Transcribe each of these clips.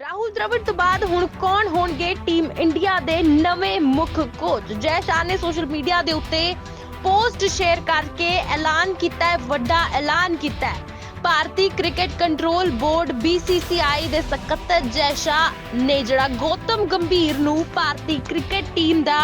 ਰਾਹੁਲ ਦ੍ਰਵਿੜ ਤੋਂ ਬਾਅਦ ਹੁਣ ਕੌਣ ਹੋਣਗੇ ਟੀਮ ਇੰਡੀਆ ਦੇ ਨਵੇਂ ਮੁੱਖ ਕੋਚ ਜੈ ਸ਼ਾਹ ਨੇ ਸੋਸ਼ਲ ਮੀਡੀਆ ਦੇ ਉੱਤੇ ਪੋਸਟ ਸ਼ੇਅਰ ਕਰਕੇ ਐਲਾਨ ਕੀਤਾ ਹੈ, ਵੱਡਾ ਐਲਾਨ ਕੀਤਾ ਹੈ। ਭਾਰਤੀ ਕ੍ਰਿਕਟ ਕੰਟਰੋਲ ਬੋਰਡ BCCI ਦੇ ਸਕੱਤਰ ਜੈ ਸ਼ਾਹ ਨੇ ਜਿਹੜਾ ਗੌਤਮ ਗੰਭੀਰ ਨੂੰ ਭਾਰਤੀ ਕ੍ਰਿਕਟ ਟੀਮ ਦਾ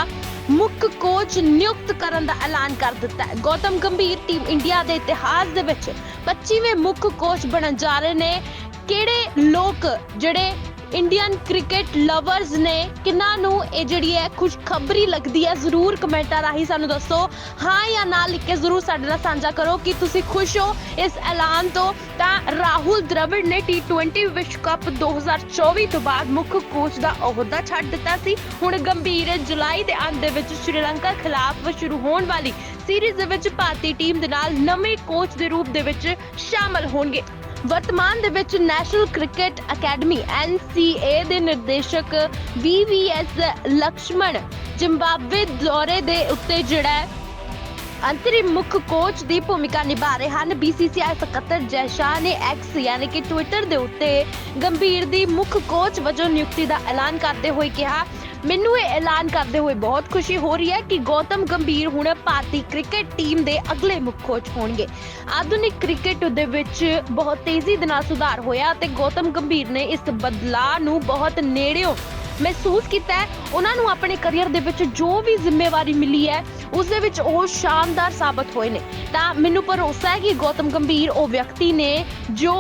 ਮੁੱਖ ਕੋਚ ਨਿਯੁਕਤ ਕਰਨ ਦਾ ਐਲਾਨ ਕਰ ਦਿੱਤਾ ਹੈ। ਗੌਤਮ ਗੰਭੀਰ ਟੀਮ ਇੰਡੀਆ ਦੇ ਇਤਿਹਾਸ ਦੇ ਵਿੱਚ 25ਵੇਂ ਮੁੱਖ ਕੋਚ ਬਣਨ ਜਾ ਰਹੇ ਨੇ। ਕਿਹੜੇ ਲੋਕ ਜਿਹੜੇ ਇੰਡੀਅਨ ਕ੍ਰਿਕਟ ਲਵਰਸ ਨੇ? ਕਿੰਨਾਂ ਨੂੰ ਇਹ ਜਿਹੜੀ ਹੈ ਖੁਸ਼ਖਬਰੀ ਲੱਗਦੀ ਹੈ? ਜ਼ਰੂਰ ਕਮੈਂਟਾਂ ਰਾਹੀਂ ਸਾਨੂੰ ਦੱਸੋ। ਹਾਂ ਜਾਂ ਨਾ ਲਿਖ ਕੇ ਜ਼ਰੂਰ ਸਾਡੇ ਨਾਲ ਸਾਂਝਾ ਕਰੋ ਕਿ ਤੁਸੀਂ ਖੁਸ਼ ਹੋ ਇਸ ਐਲਾਨ ਤੋਂ। ਤਾਂ ਰਾਹੁਲ ਦ੍ਰਵਿੜ ਨੇ T20 ਵਿਸ਼ਵ ਕੱਪ 2024 ਤੋਂ ਬਾਅਦ ਮੁੱਖ ਕੋਚ ਦਾ ਅਹੁਦਾ ਛੱਡ ਦਿੱਤਾ ਸੀ। ਹੁਣ ਗੰਭੀਰ ਜੁਲਾਈ ਦੇ ਅੰਤ ਦੇ ਵਿੱਚ ਸ਼੍ਰੀਲੰਕਾ ਖਿਲਾਫ ਸ਼ੁਰੂ ਹੋਣ ਵਾਲੀ ਸੀਰੀਜ਼ ਦੇ ਵਿੱਚ ਭਾਰਤੀ ਟੀਮ ਦੇ ਨਾਲ ਨਵੇਂ ਕੋਚ ਦੇ ਰੂਪ ਦੇ ਵਿੱਚ ਸ਼ਾਮਲ ਹੋਣਗੇ। ਵਰਤਮਾਨ ਦੇ ਵਿੱਚ ਨੈਸ਼ਨਲ ਕ੍ਰਿਕਟ ਅਕੈਡਮੀ NCA ਦੇ ਨਿਰਦੇਸ਼ਕ VVS ਲਕਸ਼ਮਣ ਜ਼ਿੰਬਾਬਵੇ ਦੌਰੇ ਦੇ ਉੱਤੇ ਜਿਹੜਾ ਹੈ ਅੰਤਰਿਮ ਮੁੱਖ ਕੋਚ ਦੀ ਭੂਮਿਕਾ ਨਿਭਾ ਰਹੇ ਹਨ। BCCI ਸਕੱਤਰ ਜੈ ਸ਼ਾਹ ਨੇ ਐਕਸ ਯਾਨੀ ਕਿ ਟਵਿੱਟਰ ਦੇ ਉੱਤੇ ਗੰਭੀਰ ਦੀ ਮੁੱਖ ਕੋਚ ਵਜੋਂ ਨਿਯੁਕਤੀ ਦਾ ਐਲਾਨ ਕਰਦੇ ਹੋਏ ਕਿਹਾ। ਮੈਨੂੰ ਇਹ ਐਲਾਨ ਕਰਦੇ ਹੋਏ ਬਹੁਤ ਖੁਸ਼ੀ ਹੋ ਰਹੀ ਹੈ ਕਿ ਗੌਤਮ ਗੰਭੀਰ ਹੁਣ ਭਾਰਤੀ ਕ੍ਰਿਕਟ ਟੀਮ ਦੇ ਅਗਲੇ ਮੁੱਖ ਕੋਚ ਹੋਣਗੇ। ਆਧੁਨਿਕ ਕ੍ਰਿਕਟ ਦੇ ਵਿੱਚ ਬਹੁਤ ਤੇਜ਼ੀ ਦੇ ਨਾਲ ਸੁਧਾਰ ਹੋਇਆ ਤੇ ਗੌਤਮ ਗੰਭੀਰ ਨੇ ਇਸ ਬਦਲਾਅ ਨੂੰ ਬਹੁਤ ਨੇੜਿਓਂ ਮਹਿਸੂਸ ਕੀਤਾ ਹੈ। ਉਹਨਾਂ ਨੂੰ ਆਪਣੇ ਕੈਰੀਅਰ ਦੇ ਵਿੱਚ ਜੋ ਵੀ ਜ਼ਿੰਮੇਵਾਰੀ ਮਿਲੀ ਹੈ, ਉਸ ਦੇ ਵਿੱਚ ਉਹ ਸ਼ਾਨਦਾਰ ਸਾਬਤ ਹੋਏ ਨੇ। ਤਾਂ ਮੈਨੂੰ ਭਰੋਸਾ ਹੈ ਕਿ ਗੌਤਮ ਗੰਭੀਰ ਉਹ ਵਿਅਕਤੀ ਨੇ ਜੋ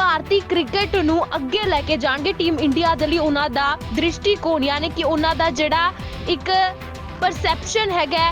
ਭਾਰਤੀ ਕ੍ਰਿਕਟ ਨੂੰ ਅੱਗੇ ਲੈ ਕੇ ਜਾਣਗੇ ਟੀਮ ਇੰਡੀਆ ਦੇ ਲਈ ਉਹਨਾਂ ਦਾ ਦ੍ਰਿਸ਼ਟੀਕੋਣ, ਯਾਨੀ ਕਿ ਉਹਨਾਂ ਦਾ ਜਿਹੜਾ ਇੱਕ ਪਰਸੈਪਸ਼ਨ ਹੈਗਾ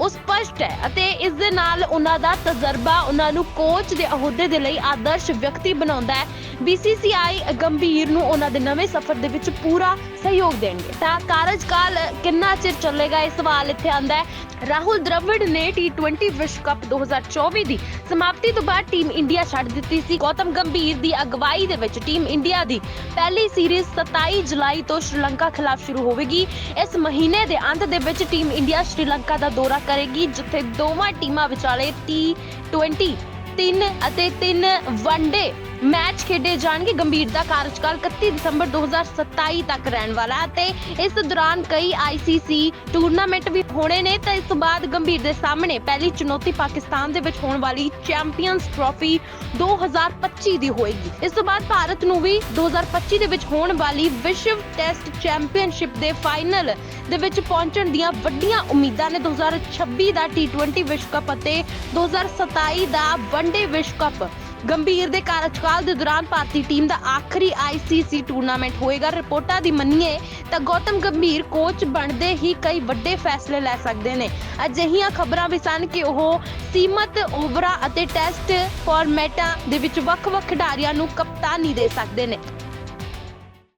ਉਹ ਸਪਸ਼ਟ ਹੈ ਅਤੇ ਇਸ ਦੇ ਨਾਲ ਉਹਨਾਂ ਦਾ ਤਜਰਬਾ, ਉਹਨਾਂ ਨੂੰ ਕੋਚ ਦੇ ਅਹੁਦੇ ਦੇ ਲਈ ਆਦਰਸ਼ ਵਿਅਕਤੀ ਬਣਾਉਂਦਾ ਹੈ। BCCI ਗੰਭੀਰ ਨੂੰ ਉਹਨਾਂ ਦੇ ਨਵੇਂ ਸਫ਼ਰ ਦੇ ਵਿੱਚ ਪੂਰਾ ਸਹਿਯੋਗ ਦੇਣਗੇ। ਤਾਂ ਕਾਰਜਕਾਲ ਕਿੰਨਾ ਚਿਰ ਚੱਲੇਗਾ, ਇਹ ਸਵਾਲ ਇੱਥੇ ਆਂਦਾ ਹੈ। ਰਾਹੁਲ ਦ੍ਰਵਿੜ ਨੇ T20 ਵਿਸ਼ਵ ਕੱਪ 2024 ਦੀ ਸਮਾਪਤੀ ਤੋਂ ਬਾਅਦ ਟੀਮ ਇੰਡੀਆ ਛੱਡ ਦਿੱਤੀ ਸੀ। ਗੌਤਮ ਗੰਭੀਰ ਦੀ ਅਗਵਾਈ ਦੇ ਵਿੱਚ ਟੀਮ ਇੰਡੀਆ ਦੀ ਪਹਿਲੀ ਸੀਰੀਜ਼ 27 ਜੁਲਾਈ ਤੋਂ ਸ਼੍ਰੀਲੰਕਾ ਖਿਲਾਫ ਸ਼ੁਰੂ ਹੋਵੇਗੀ। ਇਸ ਮਹੀਨੇ ਦੇ ਅੰਤ ਦੇ ਵਿੱਚ ਟੀਮ ਇੰਡੀਆ ਸ਼੍ਰੀਲੰਕਾ ਦਾ ਦੌਰਾ ਕਰੇਗੀ ਜਿੱਥੇ ਦੋਵਾਂ ਟੀਮਾਂ ਵਿਚਾਲੇ T20 ਤਿੰਨ ਅਤੇ ਤਿੰਨ ਵਨਡੇ ਮੈਚ ਖੇਡੇ ਜਾਣਗੇ। ਗੰਭੀਰ ਦਾ ਕਾਰਜਕਾਲ 31 ਦਸੰਬਰ 2027 ਤੱਕ ਰਹਿਣ ਵਾਲਾ ਹੈ ਤੇ ਇਸ ਦੌਰਾਨ ਕਈ ICC ਟੂਰਨਾਮੈਂਟ ਵੀ ਹੋਣੇ ਨੇ ਤਾਂ ਇਸ ਤੋਂ ਬਾਅਦ ਗੰਭੀਰ ਦੇ ਸਾਹਮਣੇ ਪਹਿਲੀ ਚੁਣੌਤੀ ਪਾਕਿਸਤਾਨ ਦੇ ਵਿੱਚ ਹੋਣ ਵਾਲੀ ਚੈਂਪੀਅਨਸ ਟਰਾਫੀ 2025 ਦੀ ਹੋਏਗੀ। ਇਸ ਤੋਂ ਬਾਅਦ ਭਾਰਤ ਨੂੰ ਵੀ 2025 ਦੇ ਵਿੱਚ ਹੋਣ ਵਾਲੀ ਵਿਸ਼ਵ ਟੈਸਟ ਚੈਂਪੀਅਨਸ਼ਿਪ ਦੇ ਫਾਈਨਲ ਦੇ ਵਿੱਚ ਪਹੁੰਚਣ ਦੀਆਂ ਵੱਡੀਆਂ ਉਮੀਦਾਂ ਨੇ 2026 ਦਾ T20 ਵਿਸ਼ਵ ਕੱਪ ਅਤੇ 2027 ਦਾ ਵਨਡੇ ਵਿਸ਼ਵ ਕੱਪ। ਗੰਭੀਰ ਦੇ ਕਾਰਜਕਾਲ ਦੇ ਦੌਰਾਨ ਭਾਰਤੀ ਟੀਮ ਦਾ ਆਖਰੀ ICC ਟੂਰਨਾਮੈਂਟ ਹੋਏਗਾ। ਰਿਪੋਰਟਾਂ ਦੀ ਮੰਨੀਏ ਤਾਂ ਗੌਤਮ ਗੰਭੀਰ ਕੋਚ ਬਣਦੇ ਹੀ ਕਈ ਵੱਡੇ ਫੈਸਲੇ ਲੈ ਸਕਦੇ ਨੇ। ਅਜਿਹੀਆਂ ਖਬਰਾਂ ਵੀ ਸਨ ਕਿ ਉਹ ਸੀਮਤ ਓਵਰਾਂ ਅਤੇ ਟੈਸਟ ਫਾਰਮੈਟਾਂ ਦੇ ਵਿੱਚ ਵੱਖ-ਵੱਖ ਖਿਡਾਰੀਆਂ ਨੂੰ ਕਪਤਾਨੀ ਦੇ ਸਕਦੇ ਨੇ।